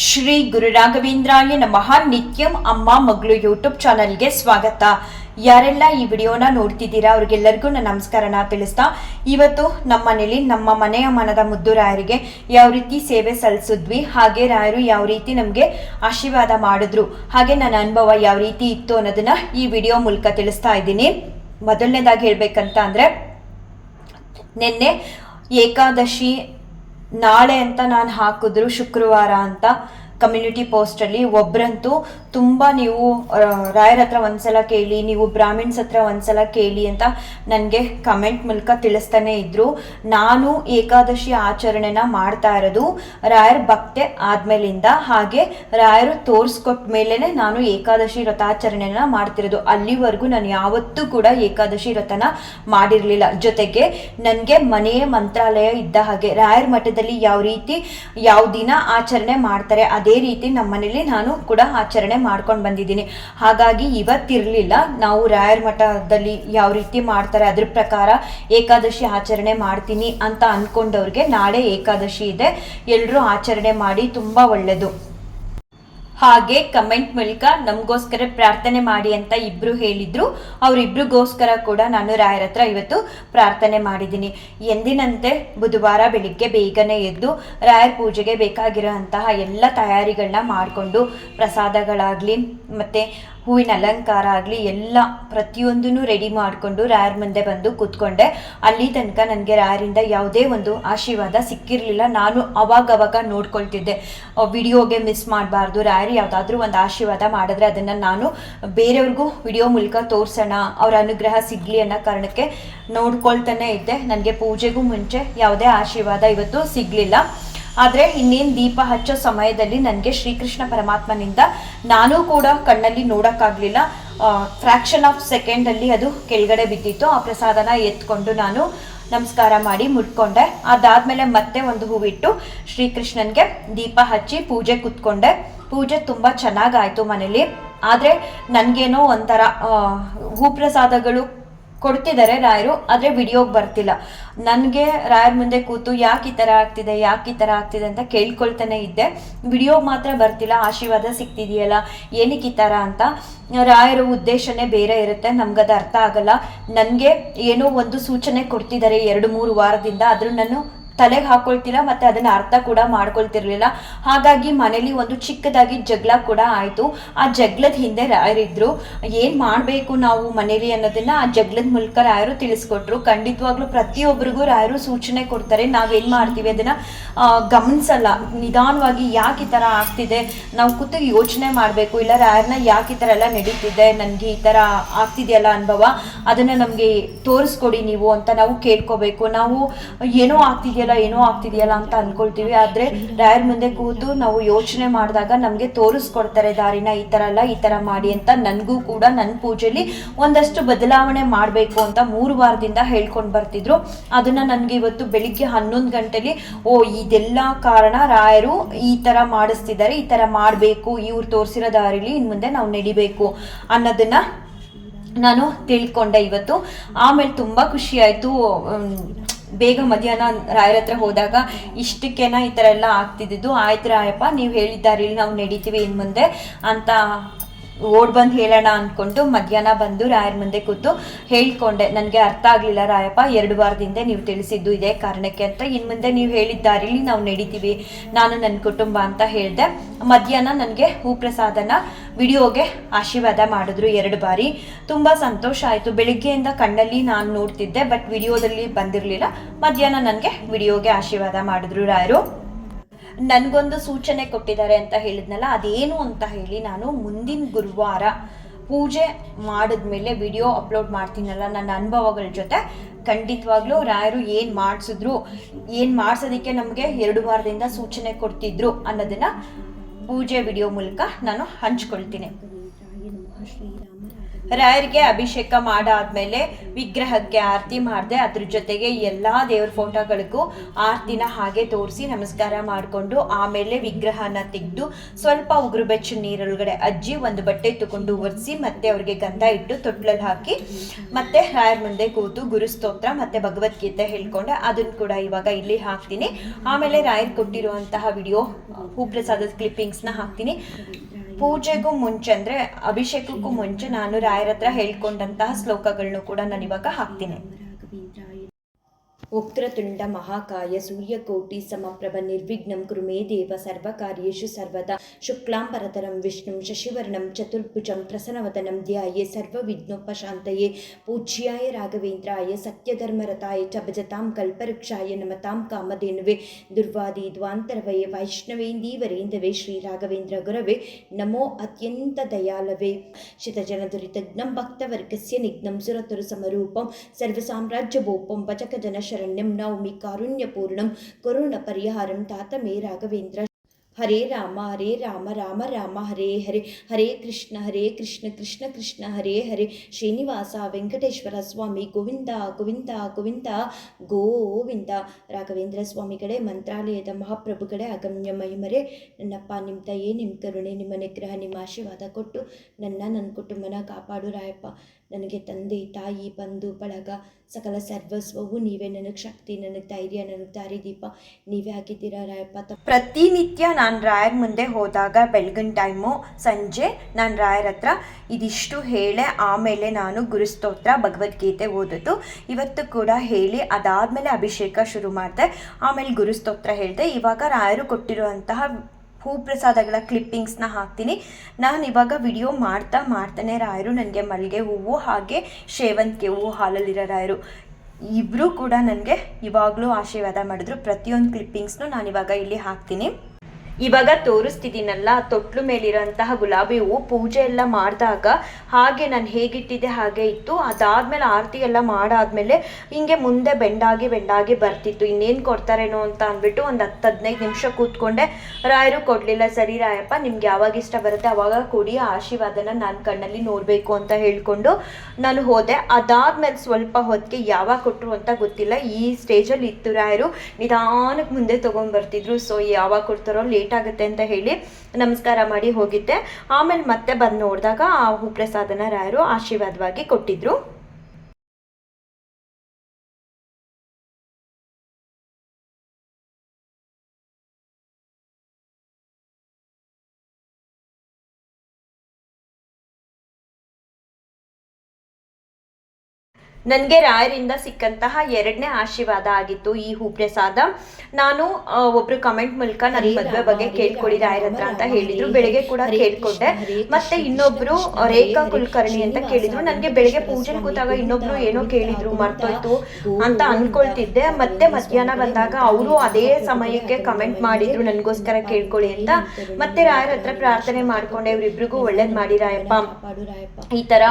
ಶ್ರೀ ಗುರು ರಾಘವೇಂದ್ರಾಯ ನಮಃ. ನಿತ್ಯಂ ಅಮ್ಮ ಮಗಳು ಯೂಟ್ಯೂಬ್ ಚಾನಲ್ಗೆ ಸ್ವಾಗತ. ಯಾರೆಲ್ಲ ಈ ವಿಡಿಯೋನ ನೋಡ್ತಿದ್ದೀರಾ ಅವ್ರಿಗೆಲ್ಲರಿಗೂ ನಾನು ನಮಸ್ಕಾರನ ತಿಳಿಸ್ತಾ. ಇವತ್ತು ನಮ್ಮ ಮನೇಲಿ ನಮ್ಮ ಮನೆಯ ಮನದ ಮುದ್ದು ರಾಯರಿಗೆ ಯಾವ ರೀತಿ ಸೇವೆ ಸಲ್ಲಿಸಿದ್ವಿ, ಹಾಗೆ ರಾಯರು ಯಾವ ರೀತಿ ನಮಗೆ ಆಶೀರ್ವಾದ ಮಾಡಿದ್ರು, ಹಾಗೆ ನನ್ನ ಅನುಭವ ಯಾವ ರೀತಿ ಇತ್ತು ಅನ್ನೋದನ್ನ ಈ ವಿಡಿಯೋ ಮೂಲಕ ತಿಳಿಸ್ತಾ ಇದ್ದೀನಿ. ಮೊದಲನೇದಾಗಿ ಹೇಳ್ಬೇಕಂತ ಅಂದರೆ, ನಿನ್ನೆ ಏಕಾದಶಿ ನಾಳೆ ಅಂತ ನಾನು ಹಾಕಿದ್ರು ಶುಕ್ರವಾರ ಅಂತ. ಕಮ್ಯುನಿಟಿ ಪೋಸ್ಟಲ್ಲಿ ಒಬ್ಬರಂತೂ ತುಂಬ ನೀವು ರಾಯರ್ ಹತ್ರ ಒಂದ್ಸಲ ಕೇಳಿ, ನೀವು ಬ್ರಾಹ್ಮಿಣ್ಸ್ ಹತ್ರ ಒಂದ್ಸಲ ಕೇಳಿ ಅಂತ ನನಗೆ ಕಮೆಂಟ್ ಮೂಲಕ ತಿಳಿಸ್ತಾನೆ ಇದ್ರು. ನಾನು ಏಕಾದಶಿ ಆಚರಣೆನ ಮಾಡ್ತಾ ಇರೋದು ರಾಯರ್ ಭಕ್ತೆ ಆದ್ಮೇಲಿಂದ. ಹಾಗೆ ರಾಯರು ತೋರಿಸ್ಕೊಟ್ಟ ಮೇಲೇ ನಾನು ಏಕಾದಶಿ ವ್ರತಾಚರಣೆನ ಮಾಡ್ತಿರೋದು. ಅಲ್ಲಿವರೆಗೂ ನಾನು ಯಾವತ್ತೂ ಕೂಡ ಏಕಾದಶಿ ವ್ರತನ ಮಾಡಿರಲಿಲ್ಲ. ಜೊತೆಗೆ ನನಗೆ ಮನೆಯ ಮಂತ್ರಾಲಯ ಇದ್ದ ಹಾಗೆ ರಾಯರ ಮಠದಲ್ಲಿ ಯಾವ ರೀತಿ, ಯಾವ ದಿನ ಆಚರಣೆ ಮಾಡ್ತಾರೆ, ಅದೇ ರೀತಿ ನಮ್ಮ ಮನೇಲಿ ನಾನು ಕೂಡ ಆಚರಣೆ ಮಾಡ್ಕೊಂಡು ಬಂದಿದ್ದೀನಿ. ಹಾಗಾಗಿ ಇವತ್ತಿರಲಿಲ್ಲ, ನಾವು ರಾಯರ ಮಠದಲ್ಲಿ ಯಾವ ರೀತಿ ಮಾಡ್ತಾರೆ ಅದ್ರ ಪ್ರಕಾರ ಏಕಾದಶಿ ಆಚರಣೆ ಮಾಡ್ತೀನಿ ಅಂತ ಅಂದ್ಕೊಂಡವ್ರಿಗೆ ನಾಳೆ ಏಕಾದಶಿ ಇದೆ. ಎಲ್ಲರೂ ಆಚರಣೆ ಮಾಡಿ ತುಂಬ ಒಳ್ಳೆಯದು ಹಾಗೆ ಕಮೆಂಟ್ ಮೂಲಕ ನಮಗೋಸ್ಕರ ಪ್ರಾರ್ಥನೆ ಮಾಡಿ ಅಂತ ಇಬ್ರು ಹೇಳಿದ್ರು. ಅವರಿಬ್ರಿಗೋಸ್ಕರ ಕೂಡ ನಾನು ರಾಯರ ಹತ್ರ ಇವತ್ತು ಪ್ರಾರ್ಥನೆ ಮಾಡಿದ್ದೀನಿ. ಎಂದಿನಂತೆ ಬುಧವಾರ ಬೆಳಿಗ್ಗೆ ಬೇಗನೆ ಎದ್ದು ರಾಯರ ಪೂಜೆಗೆ ಬೇಕಾಗಿರೋ ಅಂತಹ ಎಲ್ಲ ತಯಾರಿಗಳನ್ನ ಮಾಡಿಕೊಂಡು ಪ್ರಸಾದಗಳಾಗಲಿ ಮತ್ತು ಹೂವಿನ ಅಲಂಕಾರ ಆಗಲಿ, ಎಲ್ಲ ಪ್ರತಿಯೊಂದನ್ನು ರೆಡಿ ಮಾಡಿಕೊಂಡು ರಾಯರ ಮುಂದೆ ಬಂದು ಕೂತ್ಕೊಂಡೆ. ಅಲ್ಲಿ ತನಕ ನನಗೆ ರಾಯರಿಂದ ಯಾವುದೇ ಒಂದು ಆಶೀರ್ವಾದ ಸಿಕ್ಕಿರಲಿಲ್ಲ. ನಾನು ಅವಾಗವಾಗ ನೋಡ್ಕೊಳ್ತಿದ್ದೆ. ವಿಡಿಯೋಗೆ ಮಿಸ್ ಮಾಡಬಾರ್ದು ರಾಯರು ಯಾವುದಾದ್ರೂ ಒಂದು ಆಶೀರ್ವಾದ ಮಾಡಿದ್ರೆ ಅದನ್ನು ನಾನು ಬೇರೆಯವ್ರಿಗೂ ವಿಡಿಯೋ ಮೂಲಕ ತೋರಿಸೋಣ, ಅವರ ಅನುಗ್ರಹ ಸಿಗಲಿ ಅನ್ನೋ ಕಾರಣಕ್ಕೆ ನೋಡ್ಕೊಳ್ತಾನೆ ಇದ್ದೆ. ನನಗೆ ಪೂಜೆಗೂ ಮುಂಚೆ ಯಾವುದೇ ಆಶೀರ್ವಾದ ಇವತ್ತು ಸಿಗಲಿಲ್ಲ. ಆದರೆ ಇನ್ನೇನು ದೀಪ ಹಚ್ಚೋ ಸಮಯದಲ್ಲಿ ನನಗೆ ಶ್ರೀಕೃಷ್ಣ ಪರಮಾತ್ಮನಿಂದ ನಾನು ಕೂಡ ಕಣ್ಣಲ್ಲಿ ನೋಡೋಕ್ಕಾಗಲಿಲ್ಲ. ಫ್ರ್ಯಾಕ್ಷನ್ ಆಫ್ ಸೆಕೆಂಡಲ್ಲಿ ಅದು ಕೆಳಗಡೆ ಬಿದ್ದಿತ್ತು. ಆ ಪ್ರಸಾದನ ಎತ್ಕೊಂಡು ನಾನು ನಮಸ್ಕಾರ ಮಾಡಿ ಮುಟ್ಕೊಂಡೆ. ಅದಾದ್ಮೇಲೆ ಮತ್ತೆ ಒಂದು ಹೂವಿಟ್ಟು ಶ್ರೀಕೃಷ್ಣನ್ಗೆ ದೀಪ ಹಚ್ಚಿ ಪೂಜೆ ಕೂತ್ಕೊಂಡೆ. ಪೂಜೆ ತುಂಬ ಚೆನ್ನಾಗಾಯಿತು ಮನೇಲಿ. ಆದರೆ ನನಗೇನೋ ಒಂಥರ ಆ, ಹೂ ಪ್ರಸಾದಗಳು ಕೊಡ್ತಿದ್ದಾರೆ ರಾಯರು, ಆದರೆ ವಿಡಿಯೋಗೆ ಬರ್ತಿಲ್ಲ. ನನಗೆ ರಾಯರ ಮುಂದೆ ಕೂತು ಯಾಕೆ ಈ ಥರ ಆಗ್ತಿದೆ, ಯಾಕೆ ಈ ಥರ ಆಗ್ತಿದೆ ಅಂತ ಕೇಳ್ಕೊಳ್ತಾನೆ ಇದ್ದೆ. ವಿಡಿಯೋ ಮಾತ್ರ ಬರ್ತಿಲ್ಲ, ಆಶೀರ್ವಾದ ಸಿಗ್ತಿದೆಯಲ್ಲ ಏನಕ್ಕೆ ಈ ಥರ ಅಂತ. ರಾಯರ ಉದ್ದೇಶನೇ ಬೇರೆ ಇರುತ್ತೆ, ನಮ್ಗದು ಅರ್ಥ ಆಗಲ್ಲ. ನನಗೆ ಏನೋ ಒಂದು ಸೂಚನೆ ಕೊಡ್ತಿದ್ದಾರೆ ಎರಡು ಮೂರು ವಾರದಿಂದ, ಆದರೂ ನಾನು ತಲೆಗೆ ಹಾಕೊಳ್ತಿಲ್ಲ ಮತ್ತೆ ಅದನ್ನ ಅರ್ಥ ಕೂಡ ಮಾಡ್ಕೊಳ್ತಿರ್ಲಿಲ್ಲ. ಹಾಗಾಗಿ ಮನೇಲಿ ಒಂದು ಚಿಕ್ಕದಾಗಿ ಜಗಳ ಕೂಡ ಆಯ್ತು. ಆ ಜಗಳದ ಹಿಂದೆ ರಾಯರಿದ್ರು ಏನ್ ಮಾಡ್ಬೇಕು ನಾವು ಮನೇಲಿ ಅನ್ನೋದನ್ನ ಆ ಜಗಳದ ಮೂಲಕ ರಾಯರು ತಿಳಿಸ್ಕೊಟ್ರು. ಖಂಡಿತವಾಗ್ಲೂ ಪ್ರತಿಯೊಬ್ಬರಿಗೂ ರಾಯರು ಸೂಚನೆ ಕೊಡ್ತಾರೆ. ನಾವೇನ್ ಮಾಡ್ತೀವಿ ಅದನ್ನ ಗಮನಿಸಲ್ಲ. ನಿಧಾನವಾಗಿ ಯಾಕೆ ಈ ತರ ಆಗ್ತಿದೆ? ನಾವು ಕೂತು ಯೋಚನೆ ಮಾಡಬೇಕು. ಇಲ್ಲ ರಾಯರ್ನ ಯಾಕೆ ಈ ತರ ಎಲ್ಲ ನಡೀತಿದೆ? ನನಗೆ ಈ ತರ ಆಗ್ತಿದೆಯಲ್ಲ ಅನುಭವ. ಅದನ್ನ ನಮಗೆ ತೋರಿಸ್ಕೊಡಿ ನೀವು ಅಂತ ನಾವು ಕೇಳ್ಕೋಬೇಕು. ನಾವು ಏನೋ ಆಗ್ತಿದೆಯಲ್ಲ ಏನೋ ಆಗ್ತಿದೆಯಲ್ಲ ಅಂತ ಅನ್ಕೊಳ್ತೀವಿ. ಆದ್ರೆ ರಾಯರ್ ಮುಂದೆ ಕೂತು ನಾವು ಯೋಚನೆ ಮಾಡಿದಾಗ ನಮಗೆ ತೋರಿಸ್ಕೊಡ್ತಾರೆ, ದಾರಿನ ಈ ತರ ಅಲ್ಲ, ಈ ತರ ಮಾಡಿ ಅಂತ. ನನಗೂ ಕೂಡ ನನ್ನ ಪೂಜೆಲಿ ಒಂದಷ್ಟು ಬದಲಾವಣೆ ಮಾಡಬೇಕು ಅಂತ ಮೂರು ವಾರದಿಂದ ಹೇಳ್ಕೊಂಡು ಬರ್ತಿದ್ರು. ಅದನ್ನ ನನಗೆ ಇವತ್ತು ಬೆಳಿಗ್ಗೆ ಹನ್ನೊಂದು ಗಂಟೆಲಿ, ಓ, ಇದೆಲ್ಲ ಕಾರಣ ರಾಯರು ಈ ತರ ಮಾಡಿಸ್ತಿದ್ದಾರೆ, ಈ ತರ ಮಾಡಬೇಕು, ಇವ್ರು ತೋರಿಸಿರೋ ದಾರಿಲಿ ಇನ್ ಮುಂದೆ ನಾವು ನಡಿಬೇಕು ಅನ್ನೋದನ್ನ ನಾನು ತಿಳ್ಕೊಂಡೆ ಇವತ್ತು. ಆಮೇಲೆ ತುಂಬಾ ಖುಷಿ ಆಯಿತು. ಬೇಗ ಮಧ್ಯಾಹ್ನ ರಾಯರ ಹತ್ರ ಹೋದಾಗ ಇಷ್ಟಕ್ಕೇನ ಈ ಥರ ಎಲ್ಲ ಆಗ್ತಿದ್ದು ಆಯ್ತು ರಾಯಪ್ಪ, ನೀವು ಹೇಳಿದ್ದಾರೆ ನಾವು ನಡೀತೀವಿ ಇನ್ನು ಮುಂದೆ ಅಂತ ಓಡ್ ಬಂದು ಹೇಳೋಣ ಅಂದ್ಕೊಂಡು ಮಧ್ಯಾಹ್ನ ಬಂದು ರಾಯರ ಮುಂದೆ ಕೂತು ಹೇಳ್ಕೊಂಡೆ. ನನಗೆ ಅರ್ಥ ಆಗಲಿಲ್ಲ ರಾಯಪ್ಪ, ಎರಡು ವಾರದಿಂದ ನೀವು ತಿಳಿಸಿದ್ದು ಇದೇ ಕಾರಣಕ್ಕೆ ಅಂತ. ಇನ್ನು ಮುಂದೆ ನೀವು ಹೇಳಿದ್ದಾರಿಲಿ ನಾವು ನಡೀತೀವಿ. ನಾನು ನನ್ನ ಕುಟುಂಬ ಅಂತ ಹೇಳಿದೆ. ಮಧ್ಯಾಹ್ನ ನನಗೆ ಹೂ ಪ್ರಸಾದನ ವಿಡಿಯೋಗೆ ಆಶೀರ್ವಾದ ಮಾಡಿದ್ರು ಎರಡು ಬಾರಿ. ತುಂಬ ಸಂತೋಷ ಆಯಿತು. ಬೆಳಿಗ್ಗೆಯಿಂದ ಕಣ್ಣಲ್ಲಿ ನಾನು ನೋಡ್ತಿದ್ದೆ, ಬಟ್ ವಿಡಿಯೋದಲ್ಲಿ ಬಂದಿರಲಿಲ್ಲ. ಮಧ್ಯಾಹ್ನ ನನಗೆ ವಿಡಿಯೋಗೆ ಆಶೀರ್ವಾದ ಮಾಡಿದ್ರು ರಾಯರು. ನನಗೊಂದು ಸೂಚನೆ ಕೊಟ್ಟಿದ್ದಾರೆ ಅಂತ ಹೇಳಿದ್ನಲ್ಲ, ಅದೇನು ಅಂತ ಹೇಳಿ ನಾನು ಮುಂದಿನ ಗುರುವಾರ ಪೂಜೆ ಮಾಡಿದ್ಮೇಲೆ ವಿಡಿಯೋ ಅಪ್ಲೋಡ್ ಮಾಡ್ತೀನಲ್ಲ ನನ್ನ ಅನುಭವಗಳ ಜೊತೆ, ಖಂಡಿತವಾಗ್ಲೂ ರಾಯರು ಏನು ಮಾಡಿಸಿದ್ರು, ಏನು ಮಾಡಿಸೋದಕ್ಕೆ ನಮಗೆ ಎರಡು ವಾರದಿಂದ ಸೂಚನೆ ಕೊಡ್ತಿದ್ರು ಅನ್ನೋದನ್ನ ಪೂಜೆ ವಿಡಿಯೋ ಮೂಲಕ ನಾನು ಹಂಚ್ಕೊಳ್ತೀನಿ. ರಾಯರಿಗೆ ಅಭಿಷೇಕ ಮಾಡಾದ್ಮೇಲೆ ವಿಗ್ರಹಕ್ಕೆ ಆರತಿ ಮಾಡಿದೆ, ಅದ್ರ ಜೊತೆಗೆ ಎಲ್ಲ ದೇವ್ರ ಫೋಟೋಗಳಿಗೂ ಆರತಿನ ಹಾಗೆ ತೋರಿಸಿ ನಮಸ್ಕಾರ ಮಾಡಿಕೊಂಡು ಆಮೇಲೆ ವಿಗ್ರಹನ ತೆಗೆದು ಸ್ವಲ್ಪ ಉಗುರು ಬೆಚ್ಚು ನೀರೊಳಗಡೆ ಅಜ್ಜಿ ಒಂದು ಬಟ್ಟೆ ತಗೊಂಡು ಒರೆಸಿ ಮತ್ತೆ ಅವ್ರಿಗೆ ಗಂಧ ಇಟ್ಟು ತೊಟ್ಲಲ್ಲಿ ಹಾಕಿ ಮತ್ತೆ ರಾಯರ ಮುಂದೆ ಕೂತು ಗುರುಸ್ತೋತ್ರ ಮತ್ತೆ ಭಗವದ್ಗೀತೆ ಹೇಳ್ಕೊಂಡೆ ಅದನ್ನ ಕೂಡ ಇವಾಗ ಇಲ್ಲಿ ಹಾಕ್ತೀನಿ. ಆಮೇಲೆ ರಾಯರ್ ಕೊಟ್ಟಿರುವಂತಹ ವಿಡಿಯೋ ಹೂಪ್ರಸಾದದ ಕ್ಲಿಪ್ಪಿಂಗ್ಸ್ನ ಹಾಕ್ತೀನಿ. ಪೂಜೆಗೂ ಮುಂಚೆ ಅಂದ್ರೆ ಅಭಿಷೇಕಕ್ಕೂ ಮುಂಚೆ ನಾನು ರಾಯರ ಹತ್ರ ಹೇಳ್ಕೊಂಡಂತಹ ಶ್ಲೋಕಗಳನ್ನು ಕೂಡ ನಾನು ಇವಾಗ ಹಾಕ್ತೀನಿ. वक्त्रतुण्ड महाकाय सूर्यकोटि समप्रभ निर्विघ्नं कुरु मे देव सर्वकार्येषु सर्वदा शुक्लां परतरं विष्णुं शशिवर्णं चतुर्भुजं प्रसन्नवदनं ध्याये सर्वविघ्नोपशान्तये पूज्याय राघवेन्द्राय सत्यधर्मरताय च भजतां कल्पवृक्षाय नमतां कामधेनुवे दुर्वादि द्वान्तरवये वैष्णवेन्दीवरेन्दवे श्रीराघवेन्द्रगुरवे नमो अत्यन्तदयालवे शितजनदुरितघ्नं भक्तवर्गस्य निघ्नं सुरतुरुसमरूपं सर्वसाम्राज्यभोपं वचकजनश ಸುರತುರು ಸಮರೂಪಂ ಸರ್ವಸಾಮ್ರಾಜ್ಯಭೂಪಂ ವಚಕ ಜನ ಶರಣ್ಯಂ ನೌಮಿ ಕಾರುಣ್ಯಪೂರ್ಣಂ ಕರುಣ ಪರಿಹಾರಂ ತಾತ ಮೇ ರಾಘವೇಂದ್ರ ಹರೇ ರಾಮ ಹರೇ ರಾಮ ರಾಮ ರಾಮ ಹರೇ ಹರೇ ಹರೇ ಕೃಷ್ಣ ಹರೇ ಕೃಷ್ಣ ಕೃಷ್ಣ ಕೃಷ್ಣ ಹರೇ ಹರೇ ಶ್ರೀನಿವಾಸ ವೆಂಕಟೇಶ್ವರ ಸ್ವಾಮಿ ಗೋವಿಂದ ಗೋವಿಂದ ಗೋವಿಂದ ಗೋವಿಂದ ರಾಘವೇಂದ್ರ ಸ್ವಾಮಿಗಳೇ ಮಂತ್ರಾಲಯದ ಮಹಾಪ್ರಭುಗಳೇ ಅಗಮ್ಯ ಮಹಿಮರೇ ನನ್ನಪ್ಪ ನಿಮ್ಮ ದಯೆ ನಿಮ್ಮ ಕರುಣೆ ನಿಮ್ಮ ನಿಗ್ರಹ ನಿಮ್ಮ ಆಶೀರ್ವಾದ ಕೊಟ್ಟು ನನ್ನ ನನ್ನ ಕುಟುಂಬನ ಕಾಪಾಡು ರಾಯಪ್ಪ ನನಗೆ ತಂದೆ, ತಾಯಿ, ಬಂಧು, ಬಳಗ, ಸಕಲ ಸರ್ವಸ್ವವು ನೀವೇ. ನನಗೆ ಶಕ್ತಿ, ನನಗೆ ಧೈರ್ಯ, ನನಗೆ ದಾರಿದೀಪ ನೀವೇ ಆಗಿದ್ದೀರಾ ರಾಯಪ್ಪ? ಪ್ರತಿನಿತ್ಯ ನಾನು ರಾಯರ್ ಮುಂದೆ ಹೋದಾಗ ಬೆಳಗಿನ ಟೈಮು ಸಂಜೆ ನಾನು ರಾಯರ ಹತ್ರ ಇದಿಷ್ಟು ಹೇಳೆ ಆಮೇಲೆ ನಾನು ಗುರುಸ್ತೋತ್ರ ಭಗವದ್ಗೀತೆ ಓದೋದು. ಇವತ್ತು ಕೂಡ ಹೇಳಿ ಅದಾದಮೇಲೆ ಅಭಿಷೇಕ ಶುರು ಮಾಡಿದೆ. ಆಮೇಲೆ ಗುರುಸ್ತೋತ್ರ ಹೇಳಿದೆ. ಇವಾಗ ರಾಯರು ಕೊಟ್ಟಿರುವಂತಹ ಹೂಪ್ರಸಾದಗಳ ಕ್ಲಿಪ್ಪಿಂಗ್ಸ್ನ ಹಾಕ್ತೀನಿ. ನಾನು ಇವಾಗ ವಿಡಿಯೋ ಮಾಡ್ತಾ ಮಾಡ್ತಾನೆ ರಾಯರು ನನಗೆ ಮಲ್ಲಿಗೆ ಹೂವು ಹಾಗೆ ಸೇವಂತಿಗೆ ಹೂವು ಹಾಲಲ್ಲಿರೋ ರಾಯರು. ಇಬ್ಬರೂ ಕೂಡ ನನಗೆ ಇವಾಗಲೂ ಆಶೀರ್ವಾದ ಮಾಡಿದ್ರು. ಪ್ರತಿಯೊಂದು ಕ್ಲಿಪ್ಪಿಂಗ್ಸ್ನು ಇವಾಗ ಇಲ್ಲಿ ಹಾಕ್ತೀನಿ. ಇವಾಗ ತೋರಿಸ್ತಿದ್ದೀನಲ್ಲ, ತೊಟ್ಲು ಮೇಲಿರೋಂತಹ ಗುಲಾಬಿ ಹೂವು ಪೂಜೆ ಎಲ್ಲ ಮಾಡಿದಾಗ ಹಾಗೆ ನಾನು ಹೇಗಿಟ್ಟಿದ್ದೆ ಹಾಗೆ ಇತ್ತು. ಅದಾದ್ಮೇಲೆ ಆರತಿ ಎಲ್ಲ ಮಾಡಾದ್ಮೇಲೆ ಹಿಂಗೆ ಮುಂದೆ ಬೆಂಡಾಗಿ ಬೆಂಡಾಗಿ ಬರ್ತಿತ್ತು. ಇನ್ನೇನು ಕೊಡ್ತಾರೇನೋ ಅಂತ ಅಂದ್ಬಿಟ್ಟು ಒಂದು ಹತ್ತು ಹದಿನೈದು ನಿಮಿಷ ಕೂತ್ಕೊಂಡೆ. ರಾಯರು ಕೊಡಲಿಲ್ಲ, ಸರಿ ರಾಯಪ್ಪ, ನಿಮ್ಗೆ ಯಾವಾಗ ಇಷ್ಟ ಬರುತ್ತೆ ಅವಾಗ ಕೊಡಿ ಆಶೀರ್ವಾದನ ನಾನು ಕಣ್ಣಲ್ಲಿ ನೋಡಬೇಕು ಅಂತ ಹೇಳ್ಕೊಂಡು ನಾನು ಹೋದೆ. ಅದಾದ್ಮೇಲೆ ಸ್ವಲ್ಪ ಹೊತ್ತಿಗೆ ಯಾವಾಗ ಕೊಟ್ಟರು ಅಂತ ಗೊತ್ತಿಲ್ಲ. ಈ ಸ್ಟೇಜಲ್ಲಿ ಇತ್ತು ರಾಯರು. ನಿಧಾನಕ್ಕೆ ಮುಂದೆ ತೊಗೊಂಡ್ಬರ್ತಿದ್ರು ಸೊ ಯಾವಾಗ ಕೊಡ್ತಾರೋ ಲೇಟ್ ಆಗುತ್ತೆ ಅಂತ ಹೇಳಿ ನಮಸ್ಕಾರ ಮಾಡಿ ಹೋಗಿದ್ದೆ. ಆಮೇಲೆ ಮತ್ತೆ ಬಂದು ನೋಡಿದಾಗ ಆ ಹೂಪ್ರಸಾದನ ರಾಯರು ಆಶೀರ್ವಾದವಾಗಿ ಕೊಟ್ಟಿದ್ರು. ನನಗೆ ರಾಯರಿಂದ ಸಿಕ್ಕಂತಹ ಎರಡನೇ ಆಶೀರ್ವಾದ ಆಗಿತ್ತು ಈ ಹೂಪ್ರಸಾದ ನಾನು ಒಬ್ರು ಕಮೆಂಟ್ ಮೂಲಕ ನನ್ನ ಮದುವೆ ಬಗ್ಗೆ ಕೇಳ್ಕೊಳ್ಳಿ ರಾಯರ ಹತ್ರ ಅಂತ ಹೇಳಿದ್ರು. ಬೆಳಿಗ್ಗೆ ಕೂಡ ಕೇಳ್ಕೊಂಡೆ. ಮತ್ತೆ ಇನ್ನೊಬ್ರು ರೇಖಾ ಕುಲಕರ್ಣಿ ಅಂತ ಕೇಳಿದ್ರು. ನನಗೆ ಬೆಳಗ್ಗೆ ಪೂಜೆ ಕೂತಾಗ ಇನ್ನೊಬ್ರು ಏನೋ ಕೇಳಿದ್ರು ಮರ್ತೋಯ್ತು ಅಂತ ಅನ್ಕೊಳ್ತಿದ್ದೆ. ಮತ್ತೆ ಮಧ್ಯಾಹ್ನ ಬಂದಾಗ ಅವರು ಅದೇ ಸಮಯಕ್ಕೆ ಕಮೆಂಟ್ ಮಾಡಿದ್ರು ನನಗೋಸ್ಕರ ಕೇಳ್ಕೊಳ್ಳಿ ಅಂತ. ಮತ್ತೆ ರಾಯರ ಹತ್ರ ಪ್ರಾರ್ಥನೆ ಮಾಡ್ಕೊಂಡೆ ಇವ್ರಿಬ್ರಿಗೂ ಒಳ್ಳೇದ್ ಮಾಡಿ ರಾಯಪ್ಪ. ಈ ತರ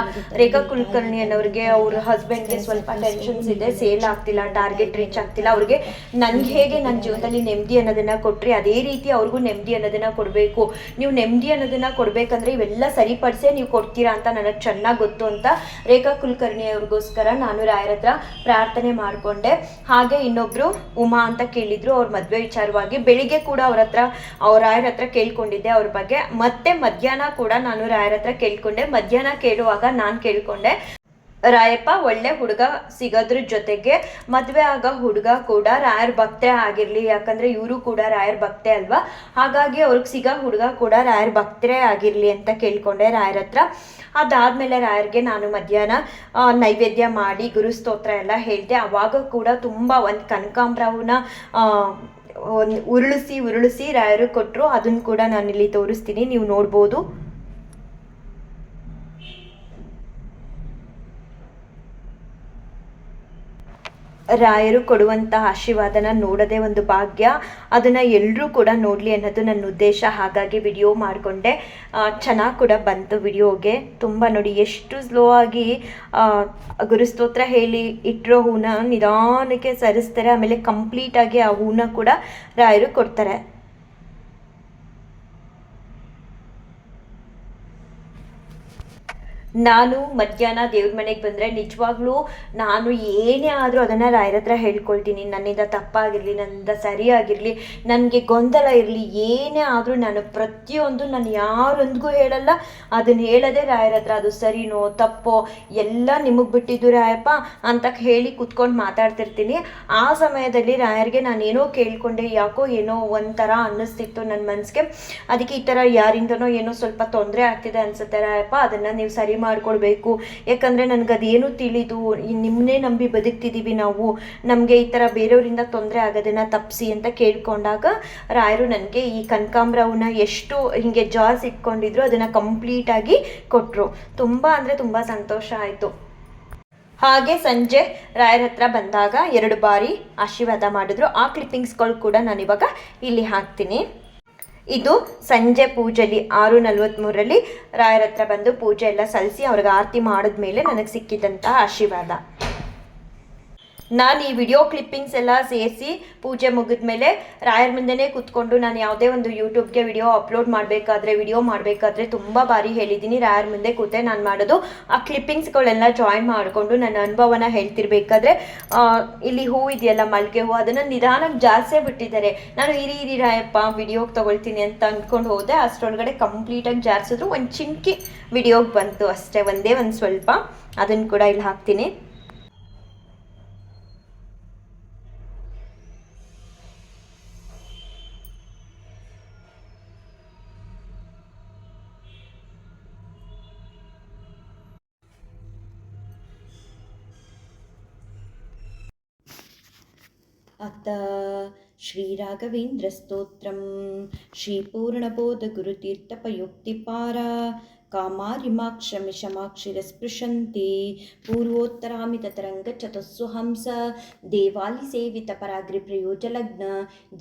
ರೇಖಾ ಕುಲಕರ್ಣಿ ಅನ್ನೋರಿಗೆ ಅವ್ರ ಹಸ್ಬೆಂಡ್ಗೆ ಸ್ವಲ್ಪ ಟೆನ್ಷನ್ಸ್ ಇದೆ ಸೇಲ್ ಆಗ್ತಿಲ್ಲ ಟಾರ್ಗೆಟ್ ರೀಚ್ ಆಗ್ತಿಲ್ಲ. ಅವ್ರಿಗೆ ನನ್ಗೆ ಹೇಗೆ ನನ್ನ ಜೀವನದಲ್ಲಿ ನೆಮ್ಮದಿ ಅನ್ನೋದನ್ನ ಕೊಟ್ರಿ ಅದೇ ರೀತಿ ಅವ್ರಿಗೂ ನೆಮ್ಮದಿ ಅನ್ನೋದನ್ನ ಕೊಡಬೇಕು. ನೀವು ನೆಮ್ಮದಿ ಅನ್ನೋದನ್ನ ಕೊಡ್ಬೇಕಂದ್ರೆ ಇವೆಲ್ಲ ಸರಿಪಡಿಸೇ ನೀವು ಕೊಡ್ತೀರಾ ಅಂತ ನನಗೆ ಚೆನ್ನಾಗಿ ಗೊತ್ತು ಅಂತ ರೇಖಾ ಕುಲಕರ್ಣಿ ಅವ್ರಿಗೋಸ್ಕರ ನಾನು ರಾಯರ ಹತ್ರ ಪ್ರಾರ್ಥನೆ ಮಾಡಿಕೊಂಡೆ. ಹಾಗೆ ಇನ್ನೊಬ್ರು ಉಮಾ ಅಂತ ಕೇಳಿದ್ರು ಅವ್ರ ಮದುವೆ ವಿಚಾರವಾಗಿ. ಬೆಳಿಗ್ಗೆ ಕೂಡ ಅವ್ರ ಹತ್ರ ಅವ್ರ ರಾಯರ ಹತ್ರ ಕೇಳ್ಕೊಂಡಿದ್ದೆ ಅವ್ರ ಬಗ್ಗೆ. ಮತ್ತೆ ಮಧ್ಯಾಹ್ನ ಕೂಡ ನಾನು ರಾಯರ ಹತ್ರ ಕೇಳ್ಕೊಂಡೆ. ಮಧ್ಯಾಹ್ನ ಕೇಳುವಾಗ ನಾನು ಕೇಳ್ಕೊಂಡೆ. ರಾಯಪ್ಪ ಒಳ್ಳೆ ಹುಡುಗ ಸಿಗೋದ್ರ ಜೊತೆಗೆ ಮದುವೆ ಆಗ ಹುಡುಗ ಕೂಡ ರಾಯರ್ ಭಕ್ತೆ ಆಗಿರಲಿ, ಯಾಕಂದ್ರೆ ಇವರು ಕೂಡ ರಾಯರ್ ಭಕ್ತೆ ಅಲ್ವಾ? ಹಾಗಾಗಿ ಅವ್ರಿಗೆ ಸಿಗೋ ಹುಡುಗ ಕೂಡ ರಾಯರ್ ಭಕ್ತರೇ ಆಗಿರಲಿ ಅಂತ ಕೇಳ್ಕೊಂಡೆ ರಾಯರ ಹತ್ರ. ಅದಾದ್ಮೇಲೆ ರಾಯರ್ಗೆ ನಾನು ಮಧ್ಯಾಹ್ನ ನೈವೇದ್ಯ ಮಾಡಿ ಗುರುಸ್ತೋತ್ರ ಎಲ್ಲ ಹೇಳಿದೆ. ಅವಾಗ ಕೂಡ ತುಂಬ ಒಂದು ಕನಕಾಂಬ್ರವನ್ನ ಒಂದು ಉರುಳಿಸಿ ಉರುಳಿಸಿ ರಾಯರು ಕೊಟ್ಟರು ಅದನ್ನು ಕೂಡ ನಾನು ಇಲ್ಲಿ ತೋರಿಸ್ತೀನಿ. ನೀವು ನೋಡ್ಬೋದು. ರಾಯರು ಕೊಡುವಂತಹ ಆಶೀರ್ವಾದನ ನೋಡದೆ ಒಂದು ಭಾಗ್ಯ, ಅದನ್ನು ಎಲ್ಲರೂ ಕೂಡ ನೋಡಲಿ ಅನ್ನೋದು ನನ್ನ ಉದ್ದೇಶ. ಹಾಗಾಗಿ ವಿಡಿಯೋ ಮಾಡಿಕೊಂಡೆ. ಚೆನ್ನಾಗಿ ಕೂಡ ಬಂತು ವಿಡಿಯೋಗೆ ತುಂಬ ನೋಡಿ, ಎಷ್ಟು ಸ್ಲೋ ಆಗಿ ಗುರುಸ್ತೋತ್ರ ಹೇಳಿ ಇಟ್ಟಿರೋ ಹೂನ ನಿಧಾನಕ್ಕೆ ಸರಿಸ್ತಾರೆ. ಆಮೇಲೆ ಕಂಪ್ಲೀಟಾಗಿ ಆ ಹೂನ ಕೂಡ ರಾಯರು ಕೊಡ್ತಾರೆ. ನಾನು ಮಧ್ಯಾಹ್ನ ದೇವ್ರ ಮನೆಗೆ ಬಂದರೆ ನಿಜವಾಗ್ಲೂ ನಾನು ಏನೇ ಆದರೂ ಅದನ್ನು ರಾಯರ ಹತ್ರ ಹೇಳ್ಕೊಳ್ತೀನಿ. ನನ್ನಿಂದ ತಪ್ಪಾಗಿರಲಿ, ನನ್ನಿಂದ ಸರಿಯಾಗಿರಲಿ, ನನಗೆ ಗೊಂದಲ ಇರಲಿ, ಏನೇ ಆದರೂ ನಾನು ಪ್ರತಿಯೊಂದು ನಾನು ಯಾರೊಂದಿಗೂ ಹೇಳಲ್ಲ. ಅದನ್ನು ಹೇಳದೆ ರಾಯರ ಹತ್ರ ಅದು ಸರಿನೋ, ತಪ್ಪೋ, ಎಲ್ಲ ನಿಮಗೆ ಬಿಟ್ಟಿದ್ದು ರಾಯಪ್ಪ ಅಂತ ಹೇಳಿ ಕುತ್ಕೊಂಡು ಮಾತಾಡ್ತಿರ್ತೀನಿ. ಆ ಸಮಯದಲ್ಲಿ ರಾಯರಿಗೆ ನಾನೇನೋ ಕೇಳಿಕೊಂಡೆ, ಯಾಕೋ ಏನೋ ಒಂಥರ ಅನ್ನಿಸ್ತಿತ್ತು ನನ್ನ ಮನಸ್ಸಿಗೆ ಅದಕ್ಕೆ ಈ ಥರ ಯಾರಿಂದನೋ ಏನೋ ಸ್ವಲ್ಪ ತೊಂದರೆ ಆಗ್ತಿದೆ ಅನ್ಸುತ್ತೆ ರಾಯಪ್ಪ, ಅದನ್ನು ನೀವು ಸರಿ ಮಾಡ್ಕೊಳ್ಬೇಕು ಯಾಕಂದರೆ ನನಗೆ ಅದೇನು ತಿಳಿದು ನಿಮ್ಮನ್ನೇ ನಂಬಿ ಬದುಕ್ತಿದ್ದೀವಿ ನಾವು. ನಮಗೆ ಈ ಥರ ಬೇರೆಯವರಿಂದ ತೊಂದರೆ ಆಗೋದನ್ನು ತಪ್ಪಿಸಿ ಅಂತ ಕೇಳ್ಕೊಂಡಾಗ ರಾಯರು ನನಗೆ ಈ ಕನಕಾಂಬ್ರವನ್ನ ಎಷ್ಟು ಹೀಗೆ ಜಾಸ್ ಇಟ್ಕೊಂಡಿದ್ರು ಅದನ್ನು ಕಂಪ್ಲೀಟಾಗಿ ಕೊಟ್ಟರು ತುಂಬ ಅಂದರೆ ತುಂಬ ಸಂತೋಷ ಆಯಿತು. ಹಾಗೆ ಸಂಜೆ ರಾಯರ ಹತ್ರ ಬಂದಾಗ ಎರಡು ಬಾರಿ ಆಶೀರ್ವಾದ ಮಾಡಿದ್ರು. ಆ ಕ್ಲಿಪ್ಪಿಂಗ್ಸ್ಗಳು ಕೂಡ ನಾನಿವಾಗ ಇಲ್ಲಿ ಹಾಕ್ತೀನಿ. ಇದು ಸಂಜೆ ಪೂಜೆಲಿ ಆರು ನಲ್ವತ್ತ್ಮೂರರಲ್ಲಿ ರಾಯರ ಹತ್ರ ಬಂದು ಪೂಜೆ ಎಲ್ಲ ಸಲ್ಲಿಸಿ ಅವ್ರಿಗೆ ಆರತಿ ಮಾಡಿದ್ಮೇಲೆ ನನಗೆ ಸಿಕ್ಕಿದಂತಹ ಆಶೀರ್ವಾದ. ನಾನು ಈ ವಿಡಿಯೋ ಕ್ಲಿಪ್ಪಿಂಗ್ಸ್ ಎಲ್ಲ ಸೇರಿಸಿ ಪೂಜೆ ಮುಗಿದ ಮೇಲೆ ರಾಯರ ಮುಂದೆನೇ ಕೂತ್ಕೊಂಡು ನಾನು ಯಾವುದೇ ಒಂದು ಯೂಟ್ಯೂಬ್ಗೆ ವಿಡಿಯೋ ಅಪ್ಲೋಡ್ ಮಾಡಬೇಕಾದ್ರೆ ವಿಡಿಯೋ ಮಾಡಬೇಕಾದ್ರೆ ತುಂಬ ಬಾರಿ ಹೇಳಿದ್ದೀನಿ. ರಾಯರ ಮುಂದೆ ಕೂತೆ ನಾನು ಮಾಡೋದು. ಆ ಕ್ಲಿಪ್ಪಿಂಗ್ಸ್ಗಳೆಲ್ಲ ಜಾಯಿನ್ ಮಾಡಿಕೊಂಡು ನನ್ನ ಅನುಭವನ ಹೇಳ್ತಿರ್ಬೇಕಾದ್ರೆ ಇಲ್ಲಿ ಹೂ ಇದೆಯಲ್ಲ, ಮಲ್ಲಿಗೆ ಹೂ, ಅದನ್ನು ನಿಧಾನಕ್ಕೆ ಜಾಸ್ತಿ ಬಿಟ್ಟಿದ್ದಾರೆ. ನಾನು ಇರಿ ಇರಿ ರಾಯಪ್ಪ ವಿಡಿಯೋಗೆ ತೊಗೊಳ್ತೀನಿ ಅಂತ ಅಂದ್ಕೊಂಡು ಹೋದೆ. ಅಷ್ಟರೊಳಗಡೆ ಕಂಪ್ಲೀಟಾಗಿ ಜಾರಿಸಿದ್ರು. ಒಂದು ಚಿಂಕಿ ವಿಡಿಯೋಗೆ ಬಂತು ಅಷ್ಟೇ. ಒಂದೇ ಒಂದು ಸ್ವಲ್ಪ. ಅದನ್ನು ಕೂಡ ಇಲ್ಲಿ ಹಾಕ್ತೀನಿ. श्रीराघवेन्द्रस्तोत्रं श्रीपूर्णबोधगुरुतीर्थपयोक्तिपारा कामारिमाक्षमिषमाक्षिरस्पृशन्ति पूर्वोत्तरामि ततरङ्गचतुःसुहंस देवालिसेवितपराग्रिप्रयोजलग्न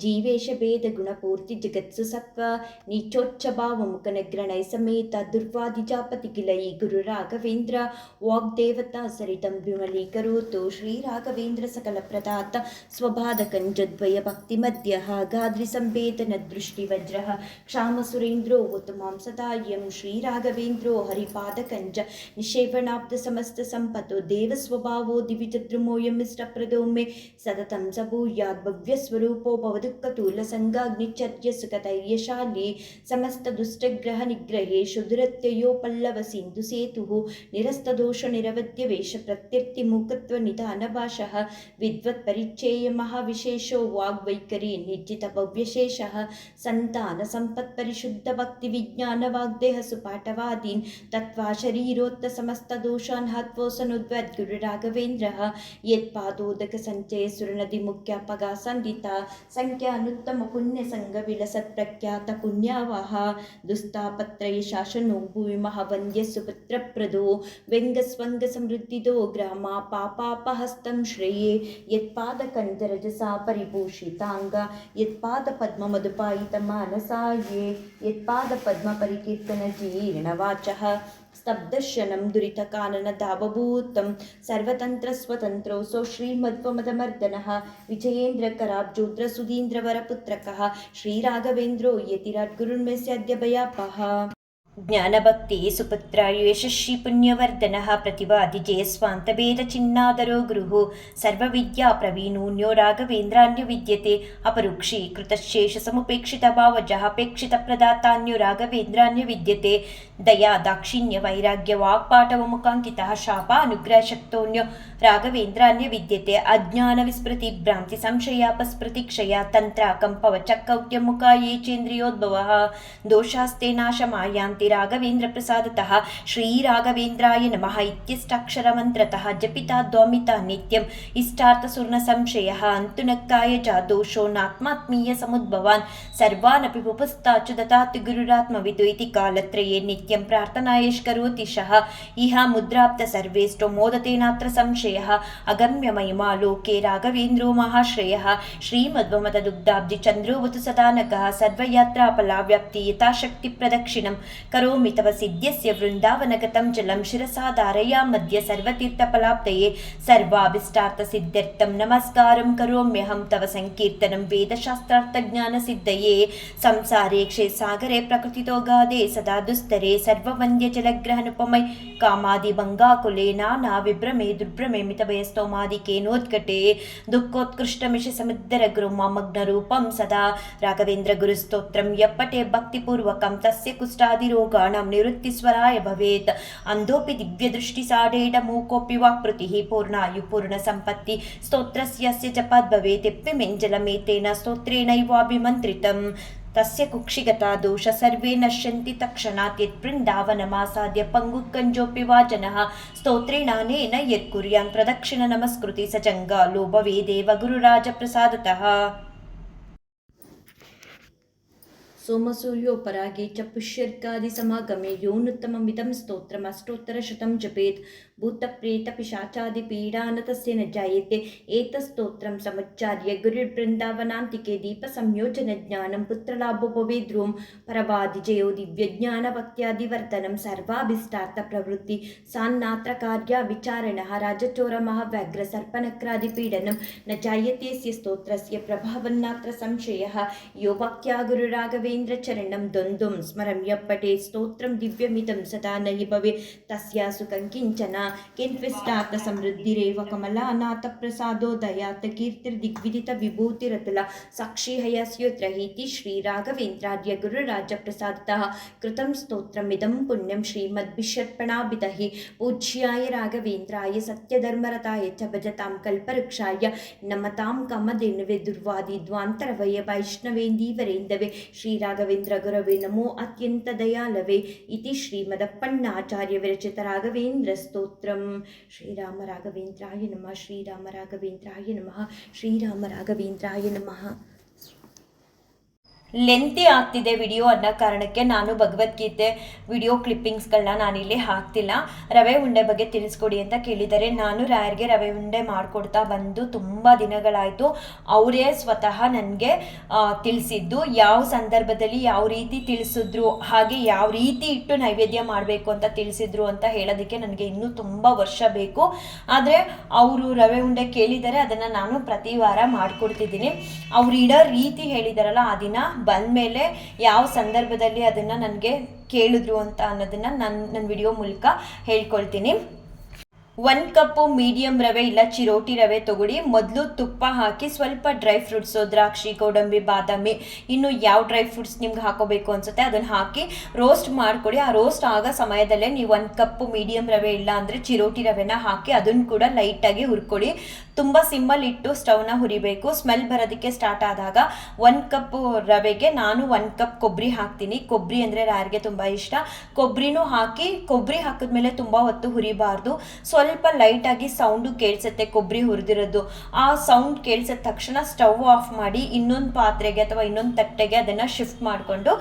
जीवेशभेदगुणपूर्तिजगत्सु सत्त्व, नीचोच्चभावमुखनग्रणै समेत दुर्वादिजापति किलै गुरुराघवेन्द्र, वाग्देवता सरितं विमलीकरोतु श्रीराघवेन्द्र सकलप्रदात स्वबाधकञ्जद्वयभक्तिमध्यः गाद्रिसम्भेदनदृष्टिवज्रः क्षामसुरेन्द्रो माँ सदायं, श्रीराघवे ಸರ್ವೇಂದ್ರೋ ಹರಿಪಾದಕಂಜ ನಿಷೇವಣಾಬ್ಧ ಸಮಸ್ತ ಸಂಪತ್ತು ದೇವಸ್ವಭಾವೋ ದಿವಿಚದ್ರಮೋಯಂ ಇಷ್ಟಪ್ರದೋ ಮೇ ಸತತಂ ಸಭೂಯಾದ್ ಭವ್ಯ ಸ್ವರೂಪೋ ಭವದುಃಖತೂಲ ಸಂಗಾಗ್ನಿಚರ್ಯ ಸುಖತೈಯಶಾಲಿ ಸಮಸ್ತ ದುಷ್ಟಗ್ರಹ ನಿಗ್ರಹೇ ಶುಧುರತ್ಯಯೋ ಪಲ್ಲವ ಸಿಂಧು ಸೇತು ನಿರಸ್ತದೋಷ ನಿರವದ್ಯ ವೇಷ ಪ್ರತ್ಯರ್ಥಿ ಮೂಕತ್ವ ನಿಧಾನ ಭಾಷಃ ವಿದ್ವತ್ ಪರಿಚೇಯ ಮಹಾವಿಶೇಷೋ ವಾಗ್ವೈಖರಿ ನಿರ್ಜಿತ ಭವ್ಯಶೇಷ ಸಂತಾನ ಸಂಪತ್ ಪರಿಶುದ್ಧ ಭಕ್ತಿ ವಿಜ್ಞಾನ ವಾಗ್ದೇಹ ಸುಪಾಠವಾ तत्वादीन तत्वा शरीरोत्त समस्त दोषान् हत्वोसनुद्वद् गुरु राघवेन्द्रः यत् पादोदक संचे सुरनदि मुख्य शरीरादीन् तत्त्वा शरीरोत्तसमस्तदोषान् हत्वो सनुद्वद्गुरुराघवेन्द्रः। यत्पादोदकसञ्चये सुरनदीमुख्यापगा सन्दिता सङ्ख्यानुत्तमपुण्यसङ्गविलसत्प्रख्यातपुण्यावाः दुस्तापत्रये शासनो भूमि महावन्य सुपुत्र प्रदो व्यंग भुवि महावन्द्यसुपुत्रप्रदो। व्यङ्गस्वङ्गसमृद्धिदो ग्रामा पापापहस्तं श्रेये। पद्म परिभूषिताङ्ग यत्पादपद्ममधुपायितमानसा ये यत् पाद पद्म परिकीर्तन यत्पादपद्मपरिकीर्तनजीर्णव यत्पादपद्मपरिकीर्तनजीर्णवाचः स्तब्धशनं दुरितकाननदावभूतं। सर्वतन्त्रस्वतन्त्रोऽसौ श्रीमध्वमदमर्दनः विजयेन्द्रकराब्जोद्रसुधीन्द्रवरपुत्रकः श्रीराघवेन्द्रो यतिराट्गुरुन्मेस्याद्य भयापः ಜ್ಞಾನಭಕ್ತಿ ಸುಪುತ್ರ ಯಶಸ್ವಿ ಪುಣ್ಯವರ್ಧನ ಪ್ರತಿವಾದಿ ಜಯಸ್ವಾಂತಭೇದಚಿನ್ನಾದರೋ ಗುರು ಸರ್ವವಿದ್ಯಾ ಪ್ರವೀಣೂನ್ಯೋ ರಾಘವೇಂದ್ರಾನ್ಯ ವಿದ್ಯತೆ. ಅಪರುಕ್ಷಿ ಕೃತಶೇಷ ಸಮುಪೇಕ್ಷಿತ ಭಾವಜಃ ಅಪೇಕ್ಷಿತ ಪ್ರದಾತಾನ್ಯೋ ರಾಘವೇಂದ್ರಾನ್ಯ ವಿದ್ಯತೆ. ದಯಾ ದಾಕ್ಷಿಣ್ಯ ವೈರಾಗ್ಯ ವಾಕ್ಪಾಟವ ಮುಖಾಂಕಿತ ಶಾಪ ಅನುಗ್ರಹ ಶಕ್ತೋನ್ಯೋ ರಾಘವೇಂದ್ರಾನ್ಯ ವಿದ್ಯತೆ. ಅಜ್ಞಾನ ವಿಸ್ಮೃತಿ ಭ್ರಾಂತಿ ಸಂಶಯಾಪಸ್ಮೃತಿ ಕ್ಷಯ ತಂತ್ರ ಕಂಪವ ಚಕ್ಕೌಕ್ಯ ಮುಖ ಯೇ ಚೇಂದ್ರಿಯೋದ್ಭವಃ ದೋಷಾಸ್ತೆ ನಾಶಮಾಯಾಂತಿ ರಾಘವೇಂದ್ರ ಪ್ರಸಾದತಃ ಶ್ರೀರಾಘವೇಂದ್ರಾಯ ನಮಃ ಇತ್ಯಷ್ಟಾಕ್ಷರಮಂತ್ರತಃ ಜಪಿತಾ ದ್ವಾಮಿತ ನಿತ್ಯಂ ಇಷ್ಟಾರ್ಥಸುರ್ಣ ಸಂಶಯ ಅಂತುನಕ್ಕಾಯ ಚ ದೋಷೋ ನಾತ್ಮಾತ್ಮೀಯ ಸಮುದ್ಭವಾನ್ ಸರ್ವಾನಪಿ ಉಪಸ್ಥಾಚು ದದಾತು ಗುರುರಾತ್ಮವಿದು ಇತಿ ಕಾಲತ್ರಯೇ ನಿತ್ಯಂ ಪ್ರಾರ್ಥನಾಯಷ್ಕರೋತಿ ಶಃ ಇಹ ಮುದ್ರಾಪ್ತ ಸರ್ವೇಷ್ಟೋ ಮೋದತೆನಾತ್ರ ಸಂಶಯ ಅಗಮ್ಯ ಮಹಿಮಾ ಲೋಕೆ ರಾಘವೇಂದ್ರೋ ಮಹಾಶ್ರಯಃ ಶ್ರೀಮದ್ವಮದ కరోమి తవ సిద్ధ్యస్య వృందావనగతం జలం శిరసా ధారయా మధ్య సర్వతీర్థఫలాప్తయే సర్వాభిష్టార్థ సిద్ధ్యర్థం నమస్కారం కరోమ్యహం తవ సంకీర్తనం వేదశాస్త్రార్థ జ్ఞాన సిద్ధయే సంసారే క్షే సాగరే ప్రకృతితో గాదే సదా దుస్తరే సర్వవంద్య జలగ్రహనుపమై. కామాది భంగాకులే నానా విభ్రమే దుర్భ్రమే మితభయస్తోమాదికేనోద్కటే దుఃఖోత్కృష్టమిష సముద్దరగురు మమగ్న రూపం సదా. రాఘవేంద్ర గురుస్తోత్రం ఎప్పటే భక్తిపూర్వకం తస్య కుష్టాదిరో రోగాణం నిరుత్తిస్వరాయ భవేత్ అంధోపి దివ్యదృష్టి సాడేట మూకోపి వాక్ృతి పూర్ణాయు పూర్ణ సంపత్తి స్తోత్రస్య జపాద్ భవేత్ ఎప్పిమెంజలమేతేన స్తోత్రేణైవాభిమంత్రితం తస్య కుక్షిగత దోష సర్వే నశ్యంతి తక్షణాత్ యత్బృందావనమాసాద్య పంగుకంజోపి వాచన స్తోత్రేణానేన యత్కుర్యాన్ ప్రదక్షిణ నమస్కృతి స జంగాలో గురురాజ ప్రసాదత सोमसूर्योपरागे च पुष्यर्कादिसमागमे योनुत्तममिदं स्तोत्रमष्टोत्तरशतं जपेत् भूतप्रेतपिशाचादिपीडा न तस्य न जायते एतत्स्तोत्रं समुच्चार्य गुरुर्बृन्दावनान्तिके दीपसंयोजनज्ञानं पुत्रलाभो भवेद्रों परवादिजयो दिव्यज्ञानभक्त्यादिवर्धनं सर्वाभिष्टार्थप्रवृत्ति सान्नात्र कार्याविचारणः राजचोरमः व्याघ्रसर्पनक्रादिपीडनं न जायतेऽस्य स्तोत्रस्य प्रभावन्नात्र संशयः यो वाक्या गुरुराघवेन्द्रचरणं द्वन्द्वं स्मरम्य पठे स्तोत्रं दिव्यमिदं सदा न हि भवे। तस्यासु कङ्किञ्चन किन्त्विष्टात् समृद्धिरेव कमलानाथप्रसादो दयात् कीर्तिर्दिग्विदितविभूतिरतुला साक्षी हयस्योत्र हीति श्रीराघवेन्द्रार्य गुरुराजप्रसादतः। कृतं स्तोत्रमिदं पुण्यं श्रीमद्भिषर्पणाभितः पूज्याय राघवेन्द्राय सत्यधर्मरताय च भजतां कल्पवृक्षाय। नमतां कमधेनुवे दुर्वादिद्वान्तरवय वैष्णवेन्दीवरेन्दवे। ರಾಘವೇಂದ್ರ ಗುರವೇ ನಮೋ ಅತ್ಯಂತ ದಯಾಲವೇ ಇತಿ ಶ್ರೀಮದಪ್ಪಣ್ಣಾಚಾರ್ಯ ವಿರಚಿತ ರಾಘವೇಂದ್ರ ಸ್ತೋತ್ರಂ. ಶ್ರೀರಾಮ ರಾಘವೇಂದ್ರಾಯ ನಮಃ, ಶ್ರೀರಾಮ ರಾಘವೇಂದ್ರಾಯ ನಮಃ, ಶ್ರೀರಾಮ ರಾಘವೇಂದ್ರಾಯ ನಮಃ. ಲೆಂತಿ ಆಗ್ತಿದೆ ವಿಡಿಯೋ ಅನ್ನೋ ಕಾರಣಕ್ಕೆ ನಾನು ಭಗವದ್ಗೀತೆ ವಿಡಿಯೋ ಕ್ಲಿಪ್ಪಿಂಗ್ಸ್ಗಳನ್ನ ನಾನಿಲ್ಲಿ ಹಾಕ್ತಿಲ್ಲ. ರವೆ ಉಂಡೆ ಬಗ್ಗೆ ತಿಳಿಸ್ಕೊಡಿ ಅಂತ ಕೇಳಿದರೆ, ನಾನು ರಾಯರ್ಗೆ ರವೆ ಉಂಡೆ ಮಾಡಿಕೊಡ್ತಾ ಬಂದು ತುಂಬ ದಿನಗಳಾಯಿತು. ಅವರೇ ಸ್ವತಃ ನನಗೆ ತಿಳಿಸಿದ್ದು. ಯಾವ ಸಂದರ್ಭದಲ್ಲಿ ಯಾವ ರೀತಿ ತಿಳಿಸಿದ್ರು, ಹಾಗೆ ಯಾವ ರೀತಿ ಇಟ್ಟು ನೈವೇದ್ಯ ಮಾಡಬೇಕು ಅಂತ ತಿಳಿಸಿದ್ರು ಅಂತ ಹೇಳೋದಕ್ಕೆ ನನಗೆ ಇನ್ನೂ ತುಂಬ ವರ್ಷ ಬೇಕು. ಆದರೆ ಅವರು ರವೆ ಉಂಡೆ ಕೇಳಿದರೆ ಅದನ್ನು ನಾನು ಪ್ರತಿ ವಾರ ಮಾಡಿಕೊಡ್ತಿದ್ದೀನಿ. ಅವ್ರು ಇಡೋ ರೀತಿ ಹೇಳಿದಾರಲ್ಲ, ಆ ದಿನ ಬಂದಮೇಲೆ ಯಾವ ಸಂದರ್ಭದಲ್ಲಿ ಅದನ್ನು ನನಗೆ ಕೇಳಿದ್ರು ಅಂತ ಅನ್ನೋದನ್ನು ನಾನು ನನ್ನ ವಿಡಿಯೋ ಮೂಲಕ ಹೇಳ್ಕೊಳ್ತೀನಿ. ಒಂದು ಕಪ್ಪು ಮೀಡಿಯಂ ರವೆ ಇಲ್ಲ ಚಿರೋಟಿ ರವೆ ತಗೊಳ್ಳಿ. ಮೊದಲು ತುಪ್ಪ ಹಾಕಿ ಸ್ವಲ್ಪ ಡ್ರೈ ಫ್ರೂಟ್ಸು ದ್ರಾಕ್ಷಿ, ಗೋಡಂಬಿ, ಬಾದಾಮಿ ಇನ್ನು ಯಾವ ಡ್ರೈ ಫ್ರೂಟ್ಸ್ ನಿಮ್ಗೆ ಹಾಕೋಬೇಕು ಅನ್ಸುತ್ತೆ ಅದನ್ನು ಹಾಕಿ ರೋಸ್ಟ್ ಮಾಡಿಕೊಡಿ. ಆ ರೋಸ್ಟ್ ಆಗೋ ಸಮಯದಲ್ಲೇ ನೀವು ಒಂದು ಕಪ್ಪು ಮೀಡಿಯಂ ರವೆ ಇಲ್ಲ ಅಂದರೆ ಚಿರೋಟಿ ರವೆನ ಹಾಕಿ ಅದನ್ನು ಕೂಡ ಲೈಟಾಗಿ ಹುರ್ಕೊಳ್ಳಿ ತುಂಬ ಸಿಮ್ಮಲ್ಲಿ ಇಟ್ಟು ಸ್ಟವ್ನ ಹುರಿಬೇಕು. ಸ್ಮೆಲ್ ಬರೋದಕ್ಕೆ ಸ್ಟಾರ್ಟ್ ಆದಾಗ ಒಂದು ಕಪ್ ರವೆಗೆ ನಾನು ಒಂದು ಕಪ್ ಕೊಬ್ಬರಿ ಹಾಕ್ತೀನಿ. ಕೊಬ್ಬರಿ ಅಂದರೆ ರಾರಿಗೆ ತುಂಬ ಇಷ್ಟ. ಕೊಬ್ಬರಿನೂ ಹಾಕಿ ಕೊಬ್ಬರಿ ಹಾಕಿದ್ಮೇಲೆ ತುಂಬ ಹೊತ್ತು ಹುರಿಬಾರ್ದು. ಸ್ವಲ್ಪ ಲೈಟಾಗಿ ಸೌಂಡು ಕೇಳಿಸುತ್ತೆ ಕೊಬ್ಬರಿ ಹುರಿದಿರೋದು. ಆ ಸೌಂಡ್ ಕೇಳಿಸಿದ ತಕ್ಷಣ ಸ್ಟವ್ ಆಫ್ ಮಾಡಿ ಇನ್ನೊಂದು ಪಾತ್ರೆಗೆ ಅಥವಾ ಇನ್ನೊಂದು ತಟ್ಟೆಗೆ ಅದನ್ನು ಶಿಫ್ಟ್ ಮಾಡಿಕೊಂಡು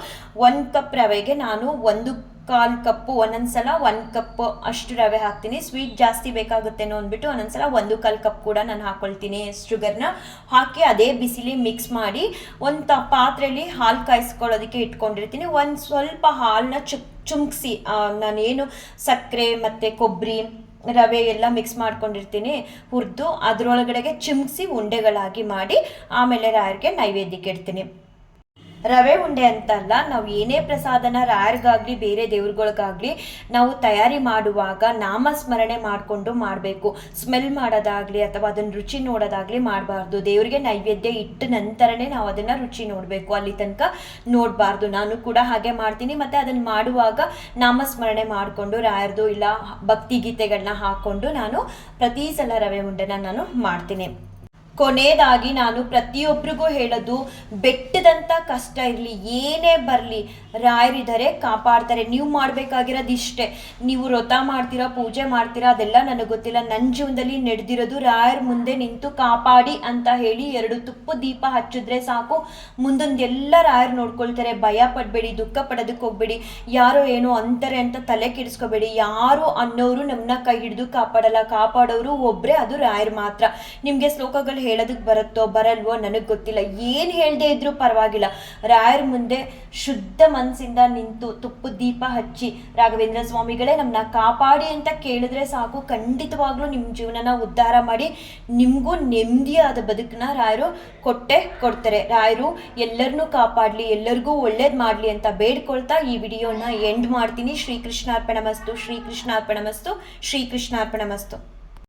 ಒಂದು ಕಪ್ ರವೆಗೆ ನಾನು ಒಂದು ಕಾಲು ಕಪ್ಪು ಒಂದೊಂದ್ಸಲ ಒಂದು ಕಪ್ ಅಷ್ಟು ರವೆ ಹಾಕ್ತೀನಿ. ಸ್ವೀಟ್ ಜಾಸ್ತಿ ಬೇಕಾಗುತ್ತೇನೋ ಅಂದ್ಬಿಟ್ಟು ಒಂದೊಂದ್ಸಲ ಒಂದು ಕಾಲು ಕಪ್ ಕೂಡ ನಾನು ಹಾಕೊಳ್ತೀನಿ ಶುಗರ್ನ ಹಾಕಿ ಅದೇ ಬಿಸಿಲಿ ಮಿಕ್ಸ್ ಮಾಡಿ ಒಂದು ಪಾತ್ರೆಯಲ್ಲಿ ಹಾಲು ಕಾಯಿಸ್ಕೊಳ್ಳೋದಕ್ಕೆ ಇಟ್ಕೊಂಡಿರ್ತೀನಿ. ಒಂದು ಸ್ವಲ್ಪ ಹಾಲನ್ನ ಚುಕ್ ಚುಮ್ಕ್ಸಿ ನಾನೇನು ಸಕ್ಕರೆ ಮತ್ತು ಕೊಬ್ಬರಿ, ರವೆ ಎಲ್ಲ ಮಿಕ್ಸ್ ಮಾಡ್ಕೊಂಡಿರ್ತೀನಿ ಹುರಿದು ಅದರೊಳಗಡೆಗೆ ಚಿಮ್ಸಿ ಉಂಡೆಗಳಾಗಿ ಮಾಡಿ ಆಮೇಲೆ ರಾಯರಿಗೆ ನೈವೇದ್ಯಕ್ಕೆ ಇಡ್ತೀನಿ. ರವೆ ಉಂಡೆ ಅಂತಲ್ಲ, ನಾವು ಏನೇ ಪ್ರಸಾದನ ರಾಯರಿಗಾಗಲಿ, ಬೇರೆ ದೇವ್ರುಗಳಿಗಾಗಲಿ ನಾವು ತಯಾರಿ ಮಾಡುವಾಗ ನಾಮಸ್ಮರಣೆ ಮಾಡಿಕೊಂಡು ಮಾಡಬೇಕು. ಸ್ಮೆಲ್ ಮಾಡೋದಾಗಲಿ ಅಥವಾ ಅದನ್ನು ರುಚಿ ನೋಡೋದಾಗಲಿ ಮಾಡಬಾರ್ದು. ದೇವರಿಗೆ ನೈವೇದ್ಯ ಇಟ್ಟ ನಂತರನೇ ನಾವು ಅದನ್ನು ರುಚಿ ನೋಡಬೇಕು. ಅಲ್ಲಿ ತನಕ ನೋಡಬಾರ್ದು. ನಾನು ಕೂಡ ಹಾಗೆ ಮಾಡ್ತೀನಿ. ಮತ್ತು ಅದನ್ನು ಮಾಡುವಾಗ ನಾಮಸ್ಮರಣೆ ಮಾಡಿಕೊಂಡು ರಾಯರ್ದು ಇಲ್ಲ, ಭಕ್ತಿ ಗೀತೆಗಳನ್ನ ಹಾಕ್ಕೊಂಡು ನಾನು ಪ್ರತಿ ಸಲ ರವೆ ಉಂಡೆನ ನಾನು ಮಾಡ್ತೀನಿ. ಕೊನೆಯದಾಗಿ ನಾನು ಪ್ರತಿಯೊಬ್ಬರಿಗೂ ಹೇಳೋದು ಬೆಟ್ಟದಂಥ ಕಷ್ಟ ಇರಲಿ, ಏನೇ ಬರಲಿ, ರಾಯರಿದ್ದಾರೆ, ಕಾಪಾಡ್ತಾರೆ, ನೀವು ಮಾಡಬೇಕಾಗಿರೋದು ಇಷ್ಟೇ. ನೀವು ವ್ರತ ಮಾಡ್ತೀರಾ, ಪೂಜೆ ಮಾಡ್ತೀರಾ, ಅದೆಲ್ಲ ನನಗೆ ಗೊತ್ತಿಲ್ಲ. ನನ್ನ ಜೀವನದಲ್ಲಿ ನಡೆದಿರೋದು ರಾಯರ್ ಮುಂದೆ ನಿಂತು ಕಾಪಾಡಿ ಅಂತ ಹೇಳಿ ಎರಡು ತುಪ್ಪು ದೀಪ ಹಚ್ಚಿದ್ರೆ ಸಾಕು. ಮುಂದೊಂದು ಎಲ್ಲ ರಾಯರ್ ನೋಡ್ಕೊಳ್ತಾರೆ, ಭಯ ಪಡಬೇಡಿ, ದುಃಖ ಪಡೋದಕ್ಕೆ ಹೋಗ್ಬೇಡಿ. ಯಾರೋ ಏನೋ ಅಂತಾರೆ ಅಂತ ತಲೆ ಕೆಡಿಸ್ಕೋಬೇಡಿ. ಯಾರು ಅನ್ನೋರು ನಮ್ಮನ್ನ ಕೈ ಹಿಡಿದು ಕಾಪಾಡಲ್ಲ. ಕಾಪಾಡೋರು ಒಬ್ಬರೇ ಅದು ರಾಯರ್ ಮಾತ್ರ. ನಿಮಗೆ ಶ್ಲೋಕಗಳು ಹೇಳೋದಕ್ಕೆ ಬರುತ್ತೋ ಬರಲ್ವೋ ನನಗೆ ಗೊತ್ತಿಲ್ಲ. ಏನು ಹೇಳದೆ ಇದ್ರೂ ಪರವಾಗಿಲ್ಲ. ರಾಯರ ಮುಂದೆ ಶುದ್ಧ ಮನಸ್ಸಿಂದ ನಿಂತು ತುಪ್ಪದ ದೀಪ ಹಚ್ಚಿ, ರಾಘವೇಂದ್ರ ಸ್ವಾಮಿಗಳೇ ನಮ್ಮನ್ನ ಕಾಪಾಡಿ ಅಂತ ಕೇಳಿದ್ರೆ ಸಾಕು. ಖಂಡಿತವಾಗ್ಲೂ ನಿಮ್ಮ ಜೀವನನ ಉದ್ಧಾರ ಮಾಡಿ. ನಿಮಗೂ ನೆಮ್ಮದಿಯಾದ ಬದುಕನ್ನ ರಾಯರು ಕೊಟ್ಟೆ ಕೊಡ್ತಾರೆ. ರಾಯರು ಎಲ್ಲರನ್ನೂ ಕಾಪಾಡಲಿ, ಎಲ್ಲರಿಗೂ ಒಳ್ಳೇದು ಮಾಡಲಿ ಅಂತ ಬೇಡ್ಕೊಳ್ತಾ ಈ ವಿಡಿಯೋನ ಎಂಡ್ ಮಾಡ್ತೀನಿ. ಶ್ರೀಕೃಷ್ಣಾರ್ಪಣ ಮಸ್ತು ಶ್ರೀಕೃಷ್ಣಾರ್ಪಣ ಮಸ್ತು ಶ್ರೀಕೃಷ್ಣಾರ್ಪಣ ಮಸ್ತು.